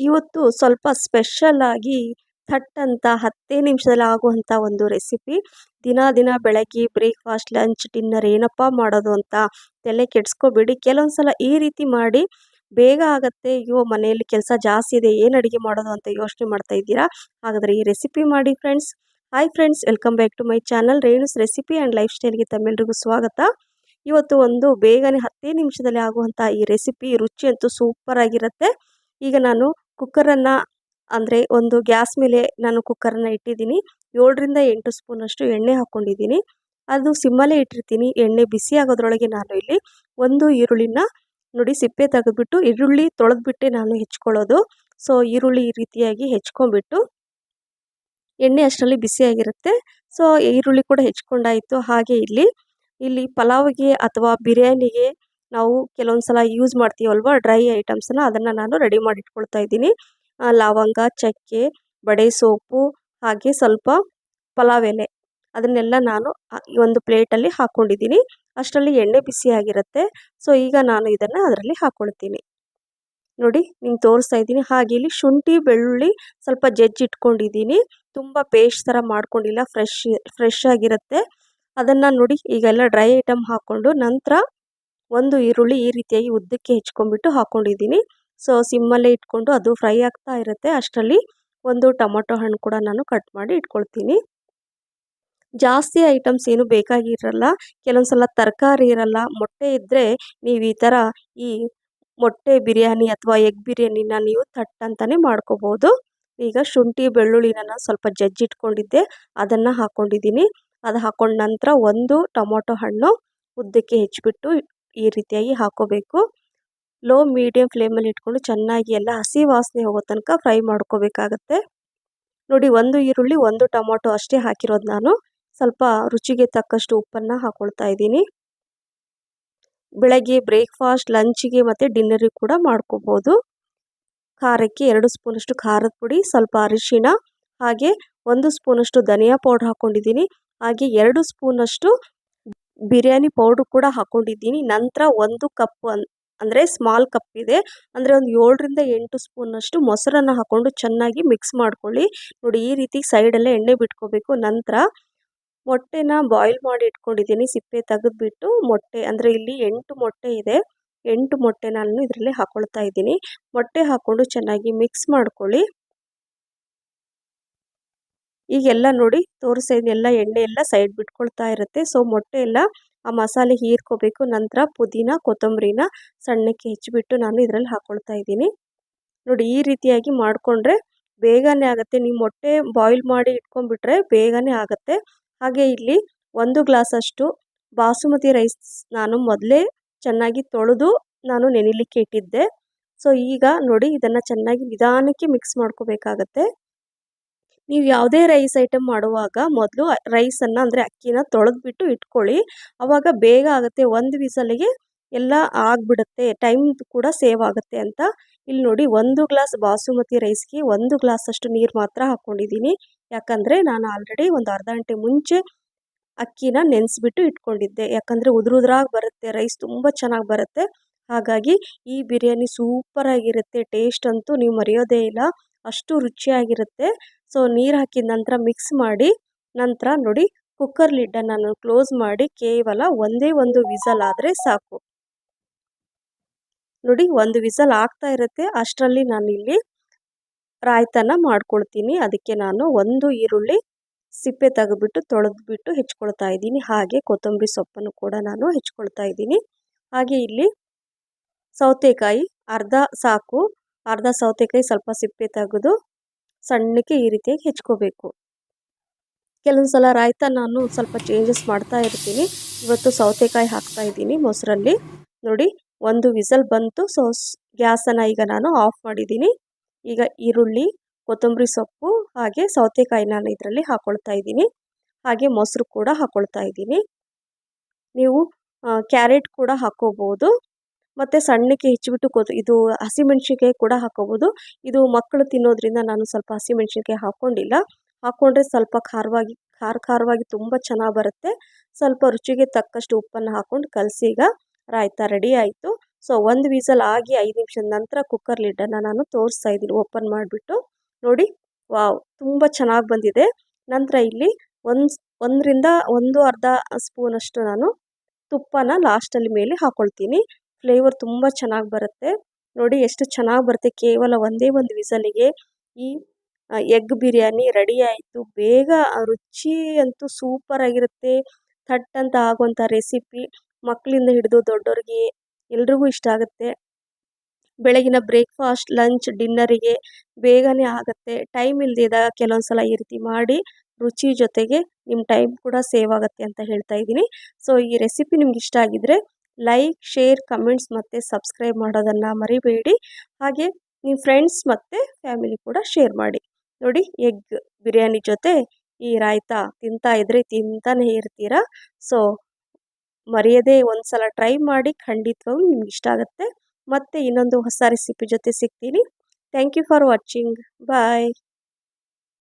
ಇವತ್ತು ಸ್ವಲ್ಪ ಸ್ಪೆಷಲ್ಲಾಗಿ ಥಟ್ ಅಂತ ಹತ್ತೇ ನಿಮಿಷದಲ್ಲಿ ಆಗುವಂಥ ಒಂದು ರೆಸಿಪಿ ದಿನ ದಿನ ಬೆಳಗ್ಗೆ ಬ್ರೇಕ್ಫಾಸ್ಟ್ ಲಂಚ್ ಡಿನ್ನರ್ ಏನಪ್ಪ ಮಾಡೋದು ಅಂತ ತಲೆ ಕೆಡಿಸ್ಕೋಬೇಡಿ. ಕೆಲವೊಂದು ಸಲ ಈ ರೀತಿ ಮಾಡಿ ಬೇಗ ಆಗುತ್ತೆ. ಅಯ್ಯೋ, ಮನೆಯಲ್ಲಿ ಕೆಲಸ ಜಾಸ್ತಿ ಇದೆ, ಏನು ಅಡುಗೆ ಮಾಡೋದು ಅಂತ ಯೋಚನೆ ಮಾಡ್ತಾ ಇದ್ದೀರಾ? ಹಾಗಾದರೆ ಈ ರೆಸಿಪಿ ಮಾಡಿ friends hi friends welcome back to my channel Renu's recipe and life ಸ್ಟೈಲ್ಗೆ ತಮ್ಮೆಲ್ಲರಿಗೂ ಸ್ವಾಗತ. ಇವತ್ತು ಒಂದು ಬೇಗನೆ ಹತ್ತೇ ನಿಮಿಷದಲ್ಲಿ ಆಗುವಂಥ ಈ ರೆಸಿಪಿ ರುಚಿ ಅಂತೂ ಸೂಪರ್ ಆಗಿರುತ್ತೆ. ಈಗ ನಾನು ಕುಕ್ಕರನ್ನು ಅಂದರೆ ಒಂದು ಗ್ಯಾಸ್ ಮೇಲೆ ನಾನು ಕುಕ್ಕರನ್ನು ಇಟ್ಟಿದ್ದೀನಿ. ಏಳರಿಂದ ಎಂಟು ಸ್ಪೂನಷ್ಟು ಎಣ್ಣೆ ಹಾಕ್ಕೊಂಡಿದ್ದೀನಿ ಅದು ಸಿಮ್ಮಲ್ಲೇ ಇಟ್ಟಿರ್ತೀನಿ. ಎಣ್ಣೆ ಬಿಸಿ ಆಗೋದ್ರೊಳಗೆ ನಾನು ಇಲ್ಲಿ ಒಂದು ಈರುಳ್ಳಿನ ನೋಡಿ ಸಿಪ್ಪೆ ತೆಗೆದ್ಬಿಟ್ಟು, ಈರುಳ್ಳಿ ತೊಳೆದ್ಬಿಟ್ಟೆ ನಾನು ಹೆಚ್ಕೊಳ್ಳೋದು. ಸೊ, ಈರುಳ್ಳಿ ಈ ರೀತಿಯಾಗಿ ಹೆಚ್ಕೊಂಡ್ಬಿಟ್ಟು, ಎಣ್ಣೆ ಅಷ್ಟರಲ್ಲಿ ಬಿಸಿಯಾಗಿರುತ್ತೆ ಸೊ, ಈರುಳ್ಳಿ ಕೂಡ ಹೆಚ್ಕೊಂಡಾಯಿತು. ಹಾಗೆ ಇಲ್ಲಿ ಇಲ್ಲಿ ಪಲಾವ್ಗೆ ಅಥವಾ ಬಿರಿಯಾನಿಗೆ ನಾವು ಕೆಲವೊಂದು ಸಲ ಯೂಸ್ ಮಾಡ್ತೀವಲ್ವ ಡ್ರೈ ಐಟಮ್ಸನ್ನ ಅದನ್ನು ನಾನು ರೆಡಿ ಮಾಡಿ ಇಟ್ಕೊಳ್ತಾ ಇದ್ದೀನಿ ಲವಂಗ, ಚಕ್ಕೆ, ಬಡೆ ಸೋಪು, ಹಾಗೆ ಸ್ವಲ್ಪ ಪಲಾವ್ ಎಲೆ ಅದನ್ನೆಲ್ಲ ನಾನು ಒಂದು ಪ್ಲೇಟಲ್ಲಿ ಹಾಕ್ಕೊಂಡಿದ್ದೀನಿ ಅಷ್ಟರಲ್ಲಿ ಎಣ್ಣೆ ಬಿಸಿಯಾಗಿರುತ್ತೆ ಸೊ ಈಗ ನಾನು ಇದನ್ನು ಅದರಲ್ಲಿ ಹಾಕ್ಕೊಳ್ತೀನಿ ನೋಡಿ, ನಿಮ್ಗೆ ತೋರಿಸ್ತಾ ಇದ್ದೀನಿ. ಹಾಗೆ ಇಲ್ಲಿ ಶುಂಠಿ, ಬೆಳ್ಳುಳ್ಳಿ ಸ್ವಲ್ಪ ಜಜ್ಜಿ ಇಟ್ಕೊಂಡಿದ್ದೀನಿ. ತುಂಬ ಪೇಸ್ಟ್ ಥರ ಮಾಡ್ಕೊಂಡಿಲ್ಲ. ಫ್ರೆಶ್ ಫ್ರೆಶ್ ಆಗಿರುತ್ತೆ. ಅದನ್ನು ನೋಡಿ, ಈಗೆಲ್ಲ ಡ್ರೈ ಐಟಮ್ ಹಾಕ್ಕೊಂಡು ನಂತರ ಒಂದು ಈರುಳ್ಳಿ ಈ ರೀತಿಯಾಗಿ ಉದ್ದಕ್ಕೆ ಹೆಚ್ಕೊಂಡ್ಬಿಟ್ಟು ಹಾಕ್ಕೊಂಡಿದ್ದೀನಿ ಸೊ, ಸಿಮ್ಮಲ್ಲೇ ಇಟ್ಕೊಂಡು ಅದು ಫ್ರೈ ಆಗ್ತಾ ಇರುತ್ತೆ. ಅಷ್ಟರಲ್ಲಿ ಒಂದು ಟೊಮೊಟೊ ಹಣ್ಣು ಕೂಡ ನಾನು ಕಟ್ ಮಾಡಿ ಇಟ್ಕೊಳ್ತೀನಿ. ಜಾಸ್ತಿ ಐಟಮ್ಸ್ ಏನು ಬೇಕಾಗಿರಲ್ಲ. ಕೆಲವೊಂದು ಸಲ ತರಕಾರಿ ಇರಲ್ಲ, ಮೊಟ್ಟೆ ಇದ್ದರೆ ನೀವು ಈ ಥರ ಈ ಮೊಟ್ಟೆ ಬಿರಿಯಾನಿ ಅಥವಾ ಎಗ್ ಬಿರಿಯಾನಿನ ನೀವು ತಟ್ಟ ಅಂತಲೇ ಮಾಡ್ಕೋಬೋದು. ಈಗ ಶುಂಠಿ, ಬೆಳ್ಳುಳ್ಳಿನ ಸ್ವಲ್ಪ ಜಜ್ಜಿಟ್ಕೊಂಡಿದ್ದೆ ಅದನ್ನು ಹಾಕ್ಕೊಂಡಿದ್ದೀನಿ ಅದು ಹಾಕೊಂಡ ನಂತರ ಒಂದು ಟೊಮೊಟೊ ಹಣ್ಣು ಉದ್ದಕ್ಕೆ ಹೆಚ್ಚಿಬಿಟ್ಟು ಈ ರೀತಿಯಾಗಿ ಹಾಕೋಬೇಕು. ಲೋ ಮೀಡಿಯಮ್ ಫ್ಲೇಮಲ್ಲಿ ಇಟ್ಕೊಂಡು ಚೆನ್ನಾಗಿ ಎಲ್ಲ ಹಸಿ ವಾಸನೆ ಹೋಗೋ ತನಕ ಫ್ರೈ ಮಾಡ್ಕೋಬೇಕಾಗತ್ತೆ. ನೋಡಿ, ಒಂದು ಈರುಳ್ಳಿ, ಒಂದು ಟೊಮೊಟೊ ಅಷ್ಟೇ ಹಾಕಿರೋದು ನಾನು. ಸ್ವಲ್ಪ ರುಚಿಗೆ ತಕ್ಕಷ್ಟು ಉಪ್ಪನ್ನು ಹಾಕೊಳ್ತಾ ಇದ್ದೀನಿ. ಬೆಳಗ್ಗೆ ಬ್ರೇಕ್ಫಾಸ್ಟ್ ಲಂಚಿಗೆ ಮತ್ತು ಡಿನ್ನರಿಗೆ ಕೂಡ ಮಾಡ್ಕೋಬೋದು. ಖಾರಕ್ಕೆ ಎರಡು ಸ್ಪೂನಷ್ಟು ಖಾರದ ಪುಡಿ, ಸ್ವಲ್ಪ ಅರಿಶಿಣ, ಹಾಗೆ ಒಂದು ಸ್ಪೂನಷ್ಟು ಧನಿಯಾ ಪೌಡ್ರ್ ಹಾಕ್ಕೊಂಡಿದ್ದೀನಿ ಹಾಗೆ ಎರಡು ಸ್ಪೂನಷ್ಟು ಬಿರಿಯಾನಿ ಪೌಡ್ರ್ ಕೂಡ ಹಾಕೊಂಡಿದ್ದೀನಿ. ನಂತರ ಒಂದು ಕಪ್ ಅಂದರೆ ಸ್ಮಾಲ್ ಕಪ್ ಇದೆ. ಅಂದರೆ ಒಂದು ಏಳರಿಂದ ಎಂಟು ಸ್ಪೂನಷ್ಟು ಮೊಸರನ್ನು ಹಾಕ್ಕೊಂಡು ಚೆನ್ನಾಗಿ ಮಿಕ್ಸ್ ಮಾಡ್ಕೊಳ್ಳಿ. ನೋಡಿ, ಈ ರೀತಿ ಸೈಡಲ್ಲೇ ಎಣ್ಣೆ ಬಿಟ್ಕೋಬೇಕು. ನಂತರ ಮೊಟ್ಟೆನ ಬಾಯ್ಲ್ ಮಾಡಿ ಇಟ್ಕೊಂಡಿದ್ದೀನಿ. ಸಿಪ್ಪೆ ತೆಗೆದುಬಿಟ್ಟು ಮೊಟ್ಟೆ, ಅಂದರೆ ಇಲ್ಲಿ ಎಂಟು ಮೊಟ್ಟೆ ಇದೆ. ಎಂಟು ಮೊಟ್ಟೆ ನಾನು ಇದರಲ್ಲಿ ಹಾಕ್ಕೊಳ್ತಾ ಇದ್ದೀನಿ. ಮೊಟ್ಟೆ ಹಾಕ್ಕೊಂಡು ಚೆನ್ನಾಗಿ ಮಿಕ್ಸ್ ಮಾಡ್ಕೊಳ್ಳಿ. ಈಗೆಲ್ಲ ನೋಡಿ ತೋರಿಸಿದೆಲ್ಲ ಎಣ್ಣೆ ಎಲ್ಲ ಸೈಡ್ ಬಿಟ್ಕೊಳ್ತಾ ಇರುತ್ತೆ. ಸೊ ಮೊಟ್ಟೆ ಎಲ್ಲ ಆ ಮಸಾಲೆ ಹೀರ್ಕೋಬೇಕು. ನಂತರ ಪುದೀನ, ಕೊತ್ತಂಬರಿನ ಸಣ್ಣಕ್ಕೆ ಹೆಚ್ಚಿಬಿಟ್ಟು ನಾನು ಇದರಲ್ಲಿ ಹಾಕ್ಕೊಳ್ತಾ ಇದ್ದೀನಿ. ನೋಡಿ, ಈ ರೀತಿಯಾಗಿ ಮಾಡಿಕೊಂಡ್ರೆ ಬೇಗನೆ ಆಗುತ್ತೆ. ನೀವು ಮೊಟ್ಟೆ ಬಾಯ್ಲ್ ಮಾಡಿ ಇಟ್ಕೊಂಡ್ಬಿಟ್ರೆ ಬೇಗನೆ ಆಗುತ್ತೆ. ಹಾಗೆ ಇಲ್ಲಿ ಒಂದು ಗ್ಲಾಸಷ್ಟು ಬಾಸುಮತಿ ರೈಸ್ ನಾನು ಮೊದಲೇ ಚೆನ್ನಾಗಿ ತೊಳೆದು ನಾನು ನೆನಿಲಿಕ್ಕೆ ಇಟ್ಟಿದ್ದೆ. ಸೊ ಈಗ ನೋಡಿ ಇದನ್ನು ಚೆನ್ನಾಗಿ ನಿಧಾನಕ್ಕೆ ಮಿಕ್ಸ್ ಮಾಡ್ಕೋಬೇಕಾಗತ್ತೆ. ನೀವು ಯಾವುದೇ ರೈಸ್ ಐಟಮ್ ಮಾಡುವಾಗ ಮೊದಲು ರೈಸನ್ನು ಅಂದರೆ ಅಕ್ಕಿನ ತೊಳೆದ್ಬಿಟ್ಟು ಇಟ್ಕೊಳ್ಳಿ. ಆವಾಗ ಬೇಗ ಆಗುತ್ತೆ, ಒಂದು ವಿಸಲಿಗೆ ಎಲ್ಲ ಆಗಿಬಿಡುತ್ತೆ, ಟೈಮ್ ಕೂಡ ಸೇವ್ ಆಗುತ್ತೆ ಅಂತ. ಇಲ್ಲಿ ನೋಡಿ ಒಂದು ಗ್ಲಾಸ್ ಬಾಸುಮತಿ ರೈಸ್ಗೆ ಒಂದು ಗ್ಲಾಸ್ ಅಷ್ಟು ನೀರು ಮಾತ್ರ ಹಾಕ್ಕೊಂಡಿದ್ದೀನಿ ಯಾಕಂದರೆ ನಾನು ಆಲ್ರೆಡಿ ಒಂದು ಅರ್ಧ ಗಂಟೆ ಮುಂಚೆ ಅಕ್ಕಿನ ನೆನೆಸ್ಬಿಟ್ಟು ಇಟ್ಕೊಂಡಿದ್ದೆ. ಯಾಕಂದರೆ ಉದುರುದ್ರಾಗಿ ಬರುತ್ತೆ, ರೈಸ್ ತುಂಬ ಚೆನ್ನಾಗಿ ಬರುತ್ತೆ. ಹಾಗಾಗಿ ಈ ಬಿರಿಯಾನಿ ಸೂಪರಾಗಿರುತ್ತೆ ಟೇಸ್ಟ್ ಅಂತೂ ನೀವು ಮರೆಯೋದೇ ಇಲ್ಲ. ಅಷ್ಟು ರುಚಿಯಾಗಿರುತ್ತೆ. ಸೊ, ನೀರು ಹಾಕಿದ ನಂತರ ಮಿಕ್ಸ್ ಮಾಡಿ, ನಂತರ ನೋಡಿ ಕುಕ್ಕರ್ ಲಿಡ್ಡನ್ನು ನಾನು ಕ್ಲೋಸ್ ಮಾಡಿ ಕೇವಲ ಒಂದೇ ಒಂದು ವಿಸಲ್ ಆದರೆ ಸಾಕು. ನೋಡಿ ಒಂದು ವಿಸಲ್ ಆಗ್ತಾ ಇರುತ್ತೆ, ಅಷ್ಟರಲ್ಲಿ ನಾನಿಲ್ಲಿ ರಾಯ್ತನ ಮಾಡ್ಕೊಳ್ತೀನಿ. ಅದಕ್ಕೆ ನಾನು ಒಂದು ಈರುಳ್ಳಿ ಸಿಪ್ಪೆ ತೆಗೆದ್ಬಿಟ್ಟು ತೊಳೆದ್ಬಿಟ್ಟು ಹೆಚ್ಕೊಳ್ತಾ ಇದ್ದೀನಿ. ಹಾಗೆ ಕೊತ್ತಂಬರಿ ಸೊಪ್ಪನ್ನು ಕೂಡ ನಾನು ಹೆಚ್ಕೊಳ್ತಾ ಇದ್ದೀನಿ. ಹಾಗೆ ಇಲ್ಲಿ ಸೌತೆಕಾಯಿ ಅರ್ಧ ಸಾಕು. ಅರ್ಧ ಸೌತೆಕಾಯಿ ಸ್ವಲ್ಪ ಸಿಪ್ಪೆ ತೆಗೆದು ಸಣ್ಣಕ್ಕೆ ಈ ರೀತಿಯಾಗಿ ಹೆಚ್ಕೋಬೇಕು. ಕೆಲವೊಂದು ಸಲ ರಾಯ್ತ ನಾನು ಸ್ವಲ್ಪ ಚೇಂಜಸ್ ಮಾಡ್ತಾ ಇರ್ತೀನಿ. ಇವತ್ತು ಸೌತೆಕಾಯಿ ಹಾಕ್ತಾ ಇದ್ದೀನಿ ಮೊಸರಲ್ಲಿ. ನೋಡಿ, ಒಂದು ವಿಸಲ್ ಬಂತು. ಸೊ, ಗ್ಯಾಸನ್ನು ಈಗ ನಾನು ಆಫ್ ಮಾಡಿದ್ದೀನಿ. ಈಗ ಈರುಳ್ಳಿ, ಕೊತ್ತಂಬರಿ ಸೊಪ್ಪು ಹಾಗೆ ಸೌತೆಕಾಯಿ ನಾನು ಇದರಲ್ಲಿ ಹಾಕ್ಕೊಳ್ತಾ ಇದ್ದೀನಿ. ಹಾಗೆ ಮೊಸರು ಕೂಡ ಹಾಕ್ಕೊಳ್ತಾ ಇದ್ದೀನಿ. ನೀವು ಕ್ಯಾರೆಟ್ ಕೂಡ ಹಾಕ್ಕೋಬೋದು ಮತ್ತು ಸಣ್ಣಕ್ಕೆ ಹೆಚ್ಚಿಬಿಟ್ಟು ಕೊತ್, ಇದು ಹಸಿಮೆಣ್ಸಿನ್ಕಾಯಿ ಕೂಡ ಹಾಕೋಬೋದು. ಇದು ಮಕ್ಕಳು ತಿನ್ನೋದ್ರಿಂದ ನಾನು ಸ್ವಲ್ಪ ಹಸಿಮೆಣ್ಸಿನ್ಕಾಯಿ ಹಾಕ್ಕೊಂಡಿಲ್ಲ ಹಾಕ್ಕೊಂಡ್ರೆ ಸ್ವಲ್ಪ ಖಾರವಾಗಿ, ಖಾರ ಖಾರವಾಗಿ ತುಂಬ ಚೆನ್ನಾಗಿ ಬರುತ್ತೆ. ಸ್ವಲ್ಪ ರುಚಿಗೆ ತಕ್ಕಷ್ಟು ಉಪ್ಪನ್ನು ಹಾಕ್ಕೊಂಡು ಕಲಸಿ ಈಗ ರಾಯ್ತ ರೆಡಿ ಆಯಿತು. ಸೊ, ಒಂದು ವೀಸಲ್ ಆಗಿ ಐದು ನಿಮಿಷದ ನಂತರ ಕುಕ್ಕರ್ ಲಿಡ್ಡನ್ನು ನಾನು ತೋರಿಸ್ತಾ ಇದ್ದೀನಿ ಓಪನ್ ಮಾಡಿಬಿಟ್ಟು. ನೋಡಿ, ವಾವ್, ತುಂಬ ಚೆನ್ನಾಗಿ ಬಂದಿದೆ. ನಂತರ ಇಲ್ಲಿ ಒಂದು, ಒಂದರಿಂದ ಒಂದು ಅರ್ಧ ಸ್ಪೂನಷ್ಟು ನಾನು ತುಪ್ಪನ ಲಾಸ್ಟಲ್ಲಿ ಮೇಲೆ ಹಾಕ್ಕೊಳ್ತೀನಿ ಫ್ಲೇವರ್ ತುಂಬ ಚೆನ್ನಾಗಿ ಬರುತ್ತೆ. ನೋಡಿ ಎಷ್ಟು ಚೆನ್ನಾಗಿ ಬರುತ್ತೆ. ಕೇವಲ ಒಂದೇ ಒಂದು ವಿಸಲಿಗೆ ಈ ಎಗ್ ಬಿರಿಯಾನಿ ರೆಡಿ ಆಯಿತು. ಬೇಗ ರುಚಿ ಅಂತೂ ಸೂಪರ್ ಆಗಿರುತ್ತೆ. ಥಟ್ ಅಂತ ಆಗುವಂಥ ರೆಸಿಪಿ ಮಕ್ಕಳಿಂದ ಹಿಡಿದು ದೊಡ್ಡವ್ರಿಗೆ ಎಲ್ರಿಗೂ ಇಷ್ಟ ಆಗುತ್ತೆ. ಬೆಳಗಿನ ಬ್ರೇಕ್ಫಾಸ್ಟ್ ಲಂಚ್ ಡಿನ್ನರಿಗೆ ಬೇಗನೆ ಆಗುತ್ತೆ. ಟೈಮ್ ಇಲ್ಲದಿದ್ದಾಗ ಕೆಲವೊಂದು ಸಲ ಈ ರೀತಿ ಮಾಡಿ ರುಚಿ ಜೊತೆಗೆ ನಿಮ್ಮ ಟೈಮ್ ಕೂಡ ಸೇವ್ ಆಗುತ್ತೆ ಅಂತ ಹೇಳ್ತಾ ಇದ್ದೀನಿ. ಸೊ ಈ ರೆಸಿಪಿ ನಿಮ್ಗೆ ಇಷ್ಟ ಆಗಿದ್ರೆ ಲೈಕ್ ಶೇರ್ ಕಮೆಂಟ್ಸ್ ಮತ್ತು ಸಬ್ಸ್ಕ್ರೈಬ್ ಮಾಡೋದನ್ನು ಮರಿಬೇಡಿ. ಹಾಗೆ ನಿಮ್ಮ ಫ್ರೆಂಡ್ಸ್ ಮತ್ತು ಫ್ಯಾಮಿಲಿ ಕೂಡ ಶೇರ್ ಮಾಡಿ. ನೋಡಿ ಎಗ್ ಬಿರಿಯಾನಿ ಜೊತೆ ಈ ರಾಯ್ತಾ ತಿಂತಾ ಇದ್ರೆ ತಿಂತಾನೆ ಇರ್ತೀರ? ಸೊ ಮರೆಯದೇ ಒಂದು ಸಲ ಟ್ರೈ ಮಾಡಿ, ಖಂಡಿತವಾಗ್ಲೂ ನಿಮ್ಗೆ ಇಷ್ಟ ಆಗುತ್ತೆ. ಮತ್ತೆ ಇನ್ನೊಂದು ಹೊಸ ರೆಸಿಪಿ ಜೊತೆ ಸಿಗ್ತೀನಿ. Thank you for watching bye